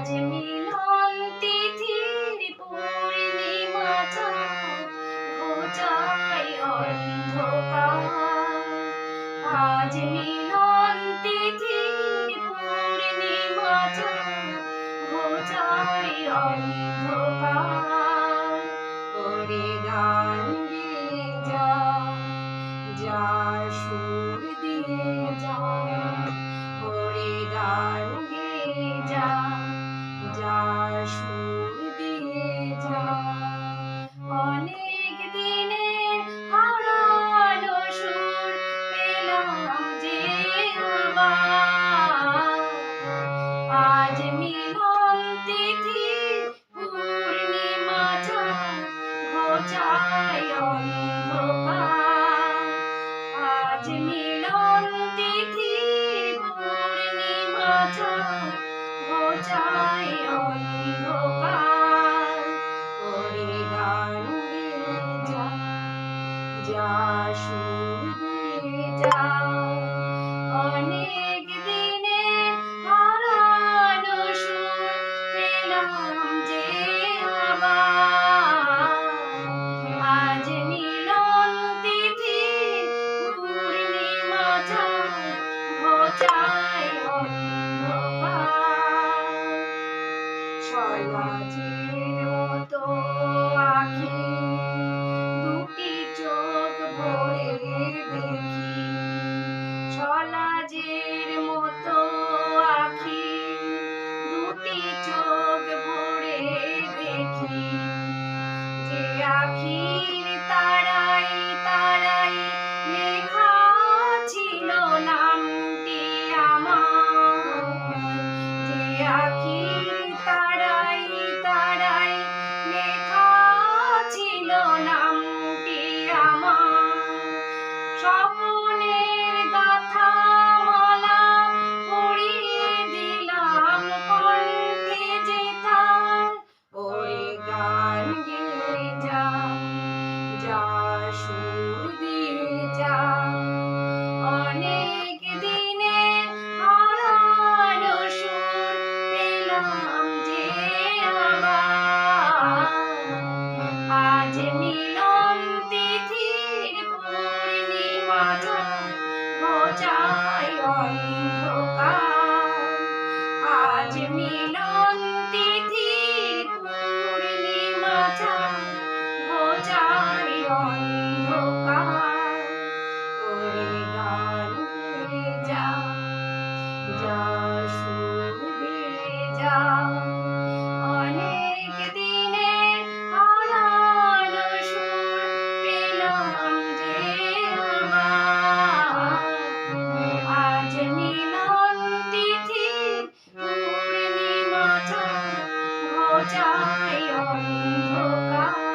আজ মিলন তিথির পূর্ণিমাটা ঘোচায় অন্ধকার। আজ মিলন তিথির পূর্ণিমাটা ঘোচায় অন্ধকার। ওরে গান গেয়ে যা, যার সুর সুর দিয়ে যা অনেক দিনে হারানো সুর পেলাম যে আজ মিলন তিথি পূর্ণিমাটা ঘোচায় অন্ধকার। আজ মিলন তিথি পূর্ণিমাটা ঘোচায় অন্ধকার দিয়ে যা অনেক যে আজ মিলন তিথি সলাজির সলাজের মতো আখি, দুটি চোখ ভরে দেখি। যে আখির লেখা ছিল নামটি আমার। যে আখির তারাই লেখা ছিল নামটি আমার। স্বপ্নের আজ মিলন তিথির পূর্ণিমাটা ঘোচায় অন্ধকার আজ মিলন পূর্ণিমাটা ঘোচায় অন্ধকার